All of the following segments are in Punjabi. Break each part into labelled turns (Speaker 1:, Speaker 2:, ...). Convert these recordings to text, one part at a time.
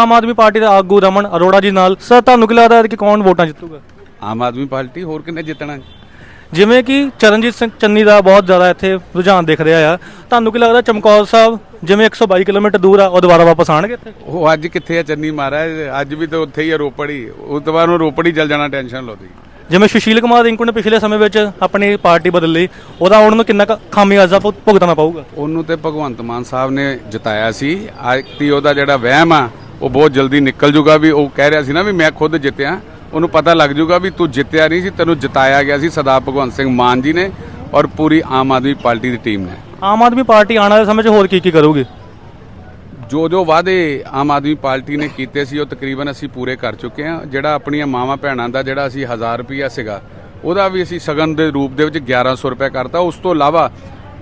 Speaker 1: ਆਮ ਆਦਮੀ ਪਾਰਟੀ ਦੇ ਆਗੂ ਰਮਨ ਅਰੋੜਾ ਜੀ ਨਾਲ। ਸਰ ਤੁਹਾਨੂੰ ਕੀ ਲੱਗਦਾ ਹੈ ਕਿ ਕੌਣ ਵੋਟਾਂ ਜਿੱਤੂਗਾ?
Speaker 2: ਆਮ ਆਦਮੀ ਪਾਰਟੀ ਹੋਰ ਕਿੰਨੇ ਜਿੱਤਣਾ
Speaker 1: ਜਿਵੇਂ ਕਿ ਚਰਨਜੀਤ ਸਿੰਘ ਚੰਨੀ ਦਾ ਬਹੁਤ ਜ਼ਿਆਦਾ ਇੱਥੇ ਰੁਝਾਨ ਦਿਖ ਰਿਹਾ ਆ। ਤੁਹਾਨੂੰ ਕੀ ਲੱਗਦਾ ਚਮਕੌਰ ਸਾਹਿਬ ਜਿਵੇਂ 122 ਕਿਲੋਮੀਟਰ ਦੂਰ ਆ ਉਹ ਦੁਬਾਰਾ ਵਾਪਸ ਆਣਗੇ ਇੱਥੇ?
Speaker 2: ਉਹ ਅੱਜ ਕਿੱਥੇ ਆ ਚੰਨੀ ਮਹਾਰਾਜ? ਅੱਜ ਵੀ ਤਾਂ ਉੱਥੇ ਹੀ ਆ ਰੋਪੜ ਹੀ। ਉਸ ਤੋਂ ਬਾਅਦ ਨੂੰ ਰੋਪੜ ਹੀ ਚੱਲ ਜਾਣਾ ਟੈਨਸ਼ਨ ਲਓ ਤੁਸੀਂ।
Speaker 1: ਜਿਵੇਂ ਸੁਸ਼ੀਲ ਕੁਮਾਰ ਰਿੰਕੂ ਨੇ ਪਿਛਲੇ ਸਮੇਂ ਵਿੱਚ ਆਪਣੀ ਪਾਰਟੀ ਬਦਲ ਲਈ ਉਹਦਾ ਉਹਨਾਂ ਨੂੰ ਕਿੰਨਾ ਖਾਮਿਆਜ਼ਾ ਭੁਗਤਣਾ ਪਊਗਾ?
Speaker 2: ਉਹਨੂੰ ਤੇ ਭਗਵੰਤ ਮਾਨ ਸਾਹਿਬ ਨੇ ਜਿਤਾਇਆ ਸੀ। ਅੱਜ ਤੀ ਉਹਦਾ ਜਿਹੜਾ ਵਹਿਮ ਆ ਉਹ ਬਹੁਤ ਜਲਦੀ ਨਿਕਲ ਜੂਗਾ ਵੀ ਉਹ ਕਹਿ ਰਿਹਾ ਸੀ ਨਾ ਵੀ ਮੈਂ ਖੁਦ ਜਿੱਤਿਆ। ਉਹਨੂੰ ਪਤਾ ਲੱਗ ਜੂਗਾ ਵੀ ਤੂੰ ਜਿੱਤਿਆ ਨਹੀਂ ਸੀ ਤੈਨੂੰ ਜਿਤਾਇਆ ਗਿਆ ਸੀ ਸਰਦਾਰ ਭਗਵੰਤ ਸਿੰਘ ਮਾਨ ਜੀ ਨੇ ਔਰ ਪੂਰੀ ਆਮ ਆਦਮੀ ਪਾਰਟੀ ਦੀ ਟੀਮ ਨੇ।
Speaker 1: ਆਮ ਆਦਮੀ ਪਾਰਟੀ ਆਉਣ ਵਾਲੇ ਸਮੇਂ 'ਚ ਹੋਰ ਕੀ ਕੀ ਕਰੂਗੀ?
Speaker 2: ਜੋ ਜੋ ਵਾਅਦੇ ਆਮ ਆਦਮੀ ਪਾਰਟੀ ਨੇ ਕੀਤੇ ਸੀ ਉਹ ਤਕਰੀਬਨ ਅਸੀਂ ਪੂਰੇ ਕਰ ਚੁੱਕੇ ਹਾਂ। ਜਿਹੜਾ ਆਪਣੀਆਂ ਮਾਵਾਂ ਭੈਣਾਂ ਦਾ ਜਿਹੜਾ ਅਸੀਂ 1000 ਰੁਪਿਆ ਸੀਗਾ ਉਹਦਾ ਵੀ ਅਸੀਂ ਸਗਨ ਦੇ ਰੂਪ ਦੇ ਵਿੱਚ 1100 ਰੁਪਏ ਕਰਤਾ। ਉਸ ਤੋਂ ਇਲਾਵਾ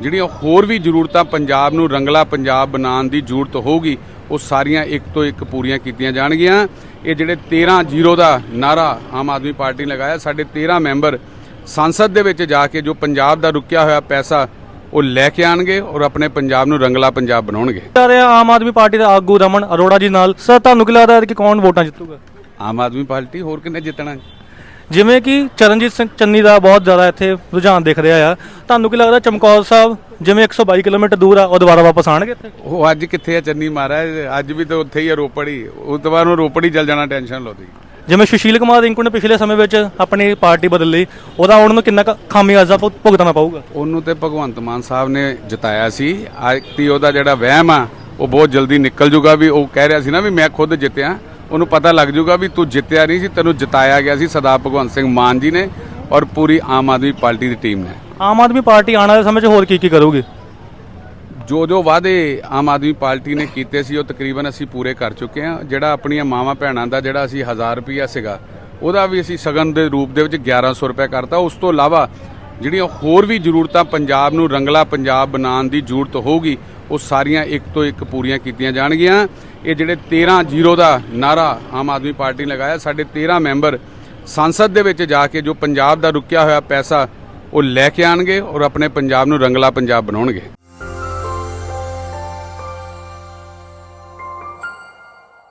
Speaker 2: ਜਿਹੜੀਆਂ ਹੋਰ ਵੀ ਜ਼ਰੂਰਤਾਂ ਪੰਜਾਬ ਨੂੰ ਰੰਗਲਾ ਪੰਜਾਬ ਬਣਾਉਣ ਦੀ ਜ਼ਰੂਰਤ ਹੋਊਗੀ ਉਹ ਸਾਰੀਆਂ ਇੱਕ ਤੋਂ ਇੱਕ ਪੂਰੀਆਂ ਕੀਤੀਆਂ ਜਾਣਗੀਆਂ। ਇਹ ਜਿਹੜੇ 13 ਜ਼ੀਰੋ ਦਾ ਨਾਰਾ ਆਮ ਆਦਮੀ ਪਾਰਟੀ ਨੇ ਲਗਾਇਆ ਸਾਡੇ 13 ਮੈਂਬਰ ਸੰਸਦ ਦੇ ਵਿੱਚ ਜਾ ਕੇ ਜੋ ਪੰਜਾਬ ਦਾ ਰੁਕਿਆ ਹੋਇਆ ਪੈਸਾ ਉਹ ਲੈ ਕੇ ਆਣਗੇ ਔਰ ਆਪਣੇ ਪੰਜਾਬ ਨੂੰ ਰੰਗਲਾ ਪੰਜਾਬ ਬਣਾਉਣਗੇ।
Speaker 1: ਰਿਹਾ ਆਮ ਆਦਮੀ ਪਾਰਟੀ ਦੇ ਆਗੂ ਰਮਨ ਅਰੋੜਾ ਜੀ ਨਾਲ। ਸਰ ਤੁਹਾਨੂੰ ਕੀ ਲੱਗਦਾ ਹੈ ਕਿ ਕੌਣ ਵੋਟਾਂ ਜਿੱਤੂਗਾ?
Speaker 2: ਆਮ ਆਦਮੀ ਪਾਰਟੀ ਹੋਰ ਕਿੰਨੇ ਜਿੱਤਣਾ
Speaker 1: ਜਿਵੇਂ ਕਿ ਚਰਨਜੀਤ ਸਿੰਘ ਚੰਨੀ ਦਾ ਬਹੁਤ ਜ਼ਿਆਦਾ ਇੱਥੇ ਰੁਝਾਨ ਦਿਖ ਰਿਹਾ ਆ। ਤੁਹਾਨੂੰ ਕੀ ਲੱਗਦਾ ਚਮਕੌਰ ਸਾਹਿਬ ਜਿਵੇਂ 122 ਕਿਲੋਮੀਟਰ ਦੂਰ ਆ ਉਹ ਦੁਬਾਰਾ ਵਾਪਸ ਆਣਗੇ ਇੱਥੇ?
Speaker 2: ਉਹ ਅੱਜ ਕਿੱਥੇ ਆ ਚੰਨੀ ਮਹਾਰਾਜ? ਅੱਜ ਵੀ ਤਾਂ ਉੱਥੇ ਹੀ ਆ ਰੋਪੜ ਹੀ। ਉਸ ਤੋਂ ਬਾਅਦ ਨੂੰ ਰੋਪੜ ਹੀ ਚੱਲ ਜਾਣਾ ਟੈਨਸ਼ਨ ਲਓ ਤੁਸੀਂ।
Speaker 1: ਜਿਵੇਂ ਸੁਸ਼ੀਲ ਕੁਮਾਰ ਰਿੰਕੂ ਨੇ ਪਿਛਲੇ ਸਮੇਂ ਵਿੱਚ ਆਪਣੀ ਪਾਰਟੀ ਬਦਲ ਲਈ ਉਹਦਾ ਉਹਨਾਂ ਨੂੰ ਕਿੰਨਾ ਖਾਮਿਆਜ਼ਾ ਭੁਗਤਣਾ ਪਊਗਾ?
Speaker 2: ਉਹਨੂੰ ਤੇ ਭਗਵੰਤ ਮਾਨ ਸਾਹਿਬ ਨੇ ਜਿਤਾਇਆ ਸੀ। ਅੱਜ ਤੀ ਉਹਦਾ ਜਿਹੜਾ ਵਹਿਮ ਆ ਉਹ ਬਹੁਤ ਜਲਦੀ ਨਿਕਲ ਜੂਗਾ ਵੀ ਉਹ ਕਹਿ ਰਿਹਾ ਸੀ ਨਾ ਵੀ ਮੈਂ ਖੁਦ ਜਿੱਤਿਆ। ਉਹਨੂੰ ਪਤਾ ਲੱਗ ਜੂਗਾ ਵੀ ਤੂੰ ਜਿੱਤਿਆ ਨਹੀਂ ਸੀ ਤੈਨੂੰ ਜਿਤਾਇਆ ਗਿਆ ਸੀ ਸਰਦਾਰ ਭਗਵੰਤ ਸਿੰਘ ਮਾਨ ਜੀ ਨੇ ਔਰ ਪੂਰੀ ਆਮ ਆਦਮੀ ਪਾਰਟੀ ਦੀ ਟੀਮ ਨੇ।
Speaker 1: ਆਮ ਆਦਮੀ ਪਾਰਟੀ ਆਉਣ ਵਾਲੇ ਸਮੇਂ 'ਚ ਹੋਰ ਕੀ ਕੀ ਕਰੂਗੀ?
Speaker 2: ਜੋ ਜੋ ਵਾਅਦੇ ਆਮ ਆਦਮੀ ਪਾਰਟੀ ਨੇ ਕੀਤੇ ਸੀ ਉਹ ਤਕਰੀਬਨ ਅਸੀਂ ਪੂਰੇ ਕਰ ਚੁੱਕੇ ਹਾਂ। ਜਿਹੜਾ ਆਪਣੀਆਂ ਮਾਵਾਂ ਭੈਣਾਂ ਦਾ ਜਿਹੜਾ ਅਸੀਂ 1000 ਰੁਪਿਆ ਸੀਗਾ ਉਹਦਾ ਵੀ ਅਸੀਂ ਸਗਨ ਦੇ ਰੂਪ ਦੇ ਵਿੱਚ 1100 ਰੁਪਏ ਕਰਤਾ। ਉਸ ਤੋਂ ਇਲਾਵਾ ਜਿਹੜੀਆਂ ਹੋਰ ਵੀ ਜ਼ਰੂਰਤਾਂ ਪੰਜਾਬ ਨੂੰ ਰੰਗਲਾ ਪੰਜਾਬ ਬਣਾਉਣ ਦੀ ਜ਼ਰੂਰਤ ਹੋਊਗੀ, ਉਹ ਸਾਰੀਆਂ ਇੱਕ ਤੋਂ ਇੱਕ ਪੂਰੀਆਂ ਕੀਤੀਆਂ ਜਾਣਗੀਆਂ। ਇਹ ਜਿਹੜੇ 13 ਜ਼ੀਰੋ ਦਾ ਨਾਰਾ ਆਮ ਆਦਮੀ ਪਾਰਟੀ ਨੇ ਲਗਾਇਆ, ਸਾਡੇ 13 ਮੈਂਬਰ ਸੰਸਦ ਦੇ ਵਿੱਚ ਜਾ ਕੇ ਜੋ ਪੰਜਾਬ ਦਾ ਰੁਕਿਆ ਹੋਇਆ ਪੈਸਾ, ਉਹ ਲੈ ਕੇ ਆਣਗੇ ਔਰ ਆਪਣੇ ਪੰਜਾਬ ਨੂੰ ਰੰਗਲਾ ਪੰਜਾਬ ਬਣਾਉਣਗੇ।